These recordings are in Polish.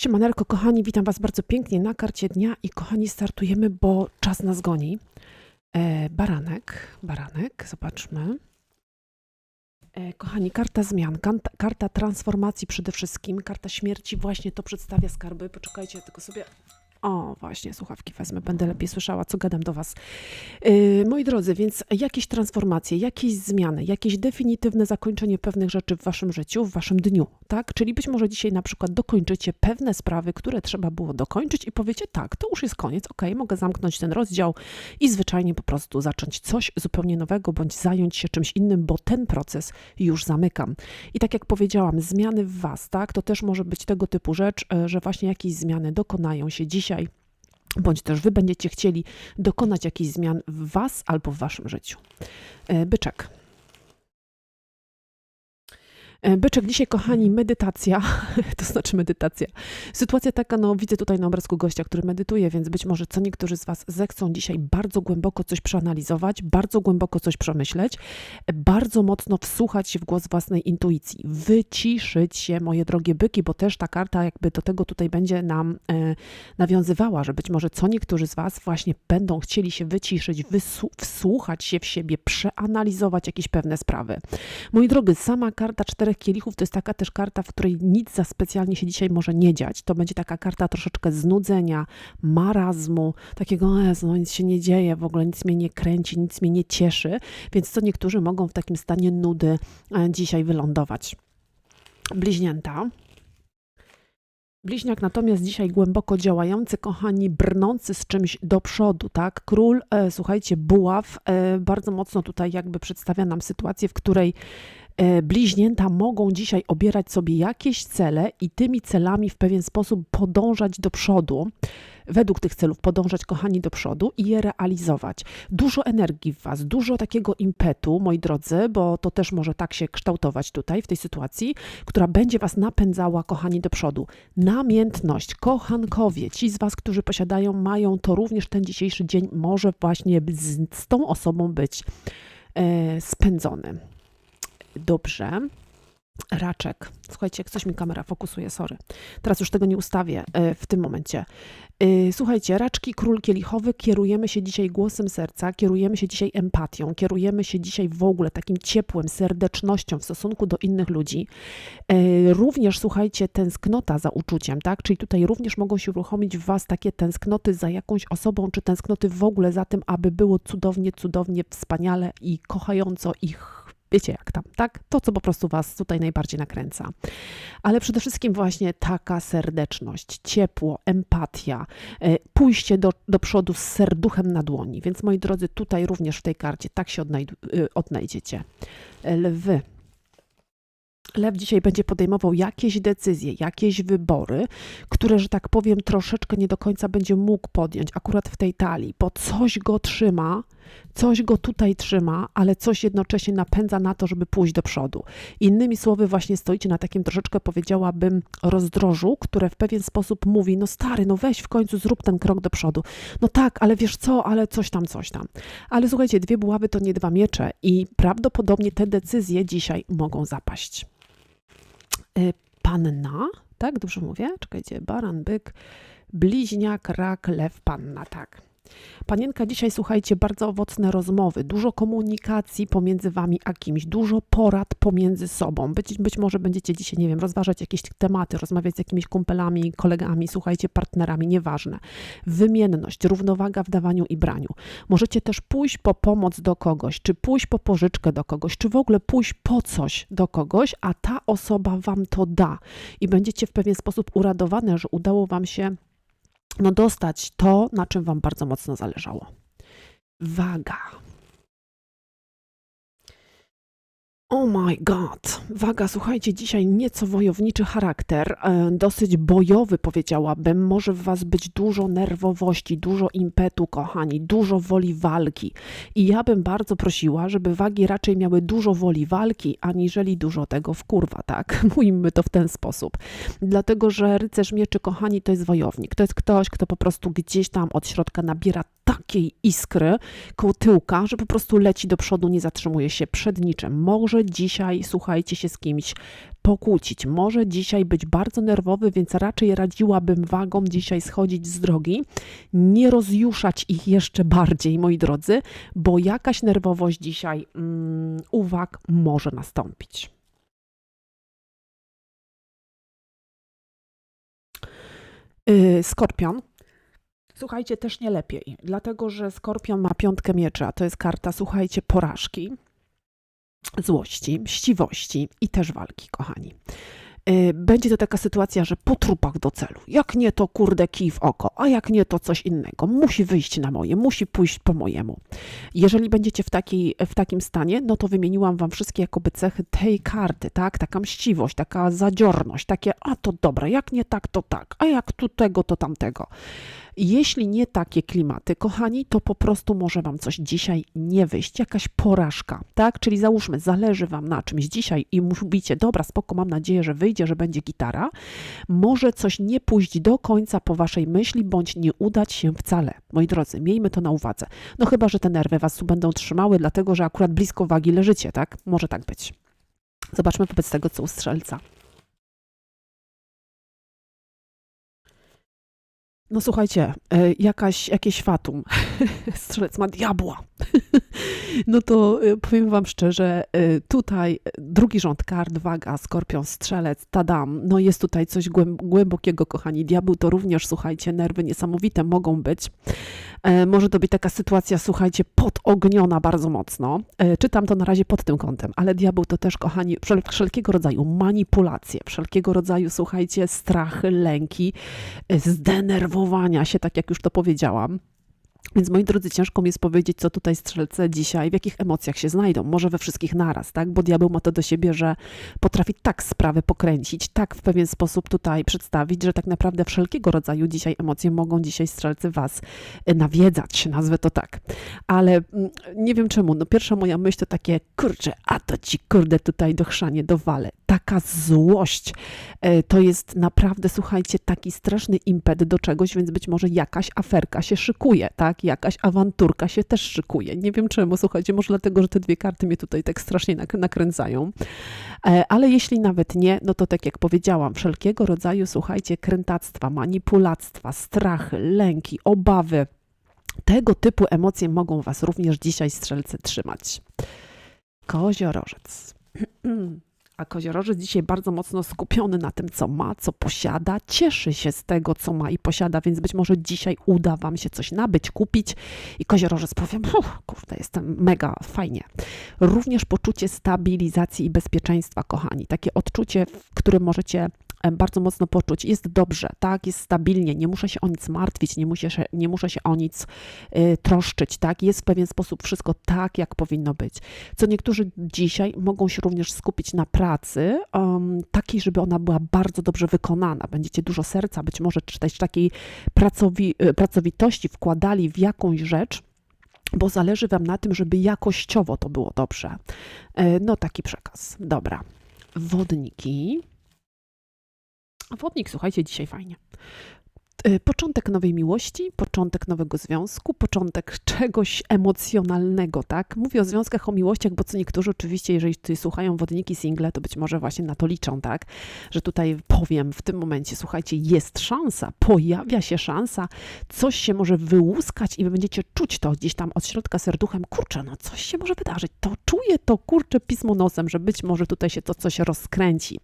Siemaneczko, kochani, witam Was bardzo pięknie na karcie dnia i kochani, startujemy, bo czas nas goni. E, baranek, baranek, zobaczmy. E, kochani, karta zmian, kanta, karta transformacji przede wszystkim, karta śmierci właśnie to przedstawia skarby. Poczekajcie, ja tylko sobie... O, właśnie, słuchawki wezmę, będę lepiej słyszała, co gadam do Was. Yy, moi drodzy, więc jakieś transformacje, jakieś zmiany, jakieś definitywne zakończenie pewnych rzeczy w Waszym życiu, w Waszym dniu, tak? Czyli być może dzisiaj na przykład dokończycie pewne sprawy, które trzeba było dokończyć i powiecie, tak, to już jest koniec, ok, mogę zamknąć ten rozdział i zwyczajnie po prostu zacząć coś zupełnie nowego, bądź zająć się czymś innym, bo ten proces już zamykam. I tak jak powiedziałam, zmiany w Was, tak, to też może być tego typu rzecz, e, że właśnie jakieś zmiany dokonają się dzisiaj, bądź też wy będziecie chcieli dokonać jakichś zmian w was albo w waszym życiu. E, Byczek. E, Byczek, dzisiaj, kochani, medytacja, to znaczy medytacja. Sytuacja taka, no widzę tutaj na obrazku gościa, który medytuje, więc być może co niektórzy z Was zechcą dzisiaj bardzo głęboko coś przeanalizować, bardzo głęboko coś przemyśleć, e, bardzo mocno wsłuchać się w głos własnej intuicji, wyciszyć się, moje drogie byki, bo też ta karta jakby do tego tutaj będzie nam e, nawiązywała, że być może co niektórzy z Was właśnie będą chcieli się wyciszyć, wsłuchać się w siebie, przeanalizować jakieś pewne sprawy. Moi drodzy, sama karta czterech kielichów to jest taka też karta, w której nic za specjalnie się dzisiaj może nie dziać. To będzie taka karta troszeczkę znudzenia, marazmu, takiego, "O Jezu, no nic się nie dzieje, w ogóle nic mnie nie kręci, nic mnie nie cieszy, więc co niektórzy mogą w takim stanie nudy e, dzisiaj wylądować. Bliźnięta. Bliźniak natomiast dzisiaj głęboko działający, kochani, brnący z czymś do przodu, tak? Król, e, słuchajcie, buław e, bardzo mocno tutaj jakby przedstawia nam sytuację, w której bliźnięta mogą dzisiaj obierać sobie jakieś cele i tymi celami w pewien sposób podążać do przodu. Według tych celów podążać, kochani, do przodu i je realizować. Dużo energii w Was, dużo takiego impetu, moi drodzy, bo to też może tak się kształtować tutaj, w tej sytuacji, która będzie Was napędzała, kochani, do przodu. Namiętność, kochankowie, ci z Was, którzy posiadają, mają, to również ten dzisiejszy dzień może właśnie z, z tą osobą być e, spędzony. Dobrze. Raczek. Słuchajcie, jak coś mi kamera fokusuje, sorry. Teraz już tego nie ustawię e, w tym momencie. E, Słuchajcie, raczki król kielichowy, kierujemy się dzisiaj głosem serca, kierujemy się dzisiaj empatią, kierujemy się dzisiaj w ogóle takim ciepłem, serdecznością w stosunku do innych ludzi. E, Również, słuchajcie, tęsknota za uczuciem, tak? Czyli tutaj również mogą się uruchomić w Was takie tęsknoty za jakąś osobą, czy tęsknoty w ogóle za tym, aby było cudownie, cudownie, wspaniale i kochająco ich wiecie jak tam, tak? To, co po prostu Was tutaj najbardziej nakręca. Ale przede wszystkim właśnie taka serdeczność, ciepło, empatia, e, pójście do, do przodu z serduchem na dłoni. Więc moi drodzy, tutaj również w tej karcie tak się y, odnajdziecie. E, Lwy. Lew dzisiaj będzie podejmował jakieś decyzje, jakieś wybory, które, że tak powiem, troszeczkę nie do końca będzie mógł podjąć akurat w tej talii, bo coś go trzyma, coś go tutaj trzyma, ale coś jednocześnie napędza na to, żeby pójść do przodu. Innymi słowy, właśnie stoicie na takim troszeczkę, powiedziałabym, rozdrożu, które w pewien sposób mówi, no stary, no weź w końcu zrób ten krok do przodu. No tak, ale wiesz co, ale coś tam, coś tam. Ale słuchajcie, dwie buławy to nie dwa miecze i prawdopodobnie te decyzje dzisiaj mogą zapaść. Y, Panna, tak, dobrze mówię? Czekajcie, baran, byk, bliźniak, rak, lew, panna, tak. Panienka, dzisiaj słuchajcie, bardzo owocne rozmowy, dużo komunikacji pomiędzy wami a kimś, dużo porad pomiędzy sobą. Być, być może będziecie dzisiaj, nie wiem, rozważać jakieś tematy, rozmawiać z jakimiś kumpelami, kolegami, słuchajcie, partnerami, nieważne. Wymienność, równowaga w dawaniu i braniu. Możecie też pójść po pomoc do kogoś, czy pójść po pożyczkę do kogoś, czy w ogóle pójść po coś do kogoś, a ta osoba wam to da. I będziecie w pewien sposób uradowane, że udało wam się no, dostać to, na czym Wam bardzo mocno zależało. Waga. Oh my god. Waga, słuchajcie, dzisiaj nieco wojowniczy charakter, e, dosyć bojowy powiedziałabym. Może w Was być dużo nerwowości, dużo impetu, kochani, dużo woli walki. I ja bym bardzo prosiła, żeby wagi raczej miały dużo woli walki, aniżeli dużo tego w kurwa, tak? Mówimy to w ten sposób. Dlatego, że rycerz mieczy, kochani, to jest wojownik. To jest ktoś, kto po prostu gdzieś tam od środka nabiera takiej iskry koło tyłka, że po prostu leci do przodu, nie zatrzymuje się przed niczym. Może dzisiaj, słuchajcie, się z kimś pokłócić. Może dzisiaj być bardzo nerwowy, więc raczej radziłabym wagom dzisiaj schodzić z drogi, nie rozjuszać ich jeszcze bardziej, moi drodzy, bo jakaś nerwowość dzisiaj mm, uwag może nastąpić. Yy, Skorpion. Słuchajcie, też nie lepiej, dlatego że Skorpion ma piątkę miecza, to jest karta, słuchajcie, porażki, złości, mściwości i też walki, kochani. Yy, Będzie to taka sytuacja, że po trupach do celu. Jak nie, to kurde kij w oko, a jak nie, to coś innego. Musi wyjść na moje, musi pójść po mojemu. Jeżeli będziecie w, takiej, w takim stanie, no to wymieniłam wam wszystkie jakoby cechy tej karty, tak? Taka mściwość, taka zadziorność, takie, a to dobra, jak nie tak, to tak, a jak tu tego, to tamtego. Jeśli nie takie klimaty, kochani, to po prostu może Wam coś dzisiaj nie wyjść, jakaś porażka, tak? Czyli załóżmy, zależy Wam na czymś dzisiaj i mówicie, dobra, spoko, mam nadzieję, że wyjdzie, że będzie gitara, może coś nie pójść do końca po Waszej myśli, bądź nie udać się wcale. Moi drodzy, miejmy to na uwadze. No chyba, że te nerwy Was tu będą trzymały, dlatego, że akurat blisko wagi leżycie, tak? Może tak być. Zobaczmy wobec tego, co u strzelca. No słuchajcie, e, jakaś, jakieś fatum. Strzelec ma diabła. No to e, powiem wam szczerze, e, tutaj drugi rząd kart, waga, skorpion, strzelec, tadam. No jest tutaj coś głęb- głębokiego, kochani. Diabeł to również, słuchajcie, nerwy niesamowite mogą być. Może to być taka sytuacja, słuchajcie, podogniona bardzo mocno. Czytam to na razie pod tym kątem, ale diabeł to też, kochani, wszel- wszelkiego rodzaju manipulacje, wszelkiego rodzaju, słuchajcie, strachy, lęki, e, się, tak jak już to powiedziałam. Więc moi drodzy, ciężko mi jest powiedzieć, co tutaj strzelce dzisiaj, w jakich emocjach się znajdą. Może we wszystkich naraz, tak? Bo diabeł ma to do siebie, że potrafi tak sprawę pokręcić, tak w pewien sposób tutaj przedstawić, że tak naprawdę wszelkiego rodzaju dzisiaj emocje mogą dzisiaj strzelcy was y, nawiedzać, nazwę to tak. Ale mm, nie wiem czemu, no pierwsza moja myśl to takie, kurczę, a to ci kurde tutaj dochrzanie, dowale. Taka złość, y, to jest naprawdę, słuchajcie, taki straszny impet do czegoś, więc być może jakaś aferka się szykuje, tak? Jakaś awanturka się też szykuje. Nie wiem czemu, słuchajcie, może dlatego, że te dwie karty mnie tutaj tak strasznie nak- nakręcają. E, Ale jeśli nawet nie, no to tak jak powiedziałam, wszelkiego rodzaju, słuchajcie, krętactwa, manipulactwa, strachy, lęki, obawy, tego typu emocje mogą Was również dzisiaj, strzelcy, trzymać. Koziorożec. A koziorożec dzisiaj bardzo mocno skupiony na tym, co ma, co posiada, cieszy się z tego, co ma i posiada, więc być może dzisiaj uda Wam się coś nabyć, kupić i koziorożec powie, "Uff, kurde, jestem mega fajnie. Również poczucie stabilizacji i bezpieczeństwa, kochani. Takie odczucie, w którym możecie bardzo mocno poczuć, jest dobrze, tak, jest stabilnie, nie muszę się o nic martwić, nie muszę się, nie muszę się o nic y, troszczyć, tak, jest w pewien sposób wszystko tak, jak powinno być. Co niektórzy dzisiaj mogą się również skupić na pracy, um, takiej, żeby ona była bardzo dobrze wykonana. Będziecie dużo serca, być może czy też takiej pracowi, y, pracowitości wkładali w jakąś rzecz, bo zależy Wam na tym, żeby jakościowo to było dobrze. E, No, taki przekaz. Dobra. Wodniki. Wodnik, słuchajcie, dzisiaj fajnie. E, Początek nowej miłości, początek nowego związku, początek czegoś emocjonalnego, tak? Mówię o związkach, o miłościach, bo co niektórzy oczywiście, jeżeli tutaj słuchają wodniki single, to być może właśnie na to liczą, tak? Że tutaj powiem w tym momencie, słuchajcie, jest szansa, pojawia się szansa, coś się może wyłuskać i wy będziecie czuć to gdzieś tam od środka serduchem, kurczę, no coś się może wydarzyć, to czuję to, kurczę, pismo nosem, że być może tutaj się to coś rozkręci.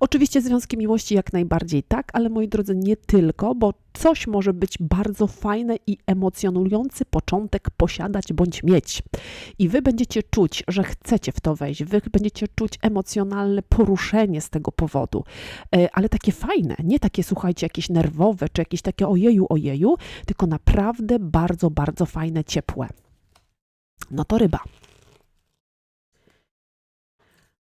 Oczywiście związki miłości jak najbardziej tak, ale moi drodzy, nie tylko, bo coś może być bardzo fajne i emocjonujący początek posiadać bądź mieć. I wy będziecie czuć, że chcecie w to wejść, wy będziecie czuć emocjonalne poruszenie z tego powodu, E, ale takie fajne, nie takie, słuchajcie, jakieś nerwowe, czy jakieś takie ojeju, ojeju, tylko naprawdę bardzo, bardzo fajne, ciepłe. No to ryba.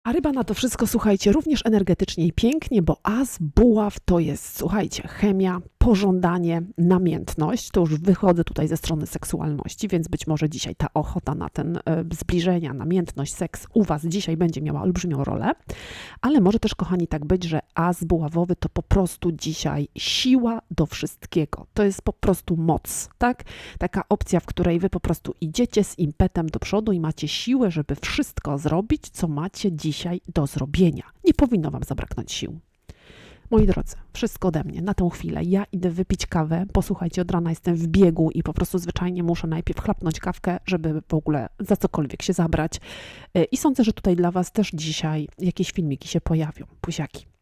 A ryba na to wszystko, słuchajcie, również energetycznie i pięknie, bo as, buław to jest, słuchajcie, chemia, pożądanie, namiętność. To już wychodzę tutaj ze strony seksualności, więc być może dzisiaj ta ochota na ten e, zbliżenia, namiętność, seks u Was dzisiaj będzie miała olbrzymią rolę, ale może też, kochani, tak być, że as buławowy to po prostu dzisiaj siła do wszystkiego. To jest po prostu moc, tak? Taka opcja, w której Wy po prostu idziecie z impetem do przodu i macie siłę, żeby wszystko zrobić, co macie dzisiaj do zrobienia. Nie powinno Wam zabraknąć sił. Moi drodzy, wszystko ode mnie na tą chwilę. Ja idę wypić kawę. Posłuchajcie, od rana jestem w biegu i po prostu zwyczajnie muszę najpierw chlapnąć kawkę, żeby w ogóle za cokolwiek się zabrać. Y, I sądzę, że tutaj dla Was też dzisiaj jakieś filmiki się pojawią. Pusiaki.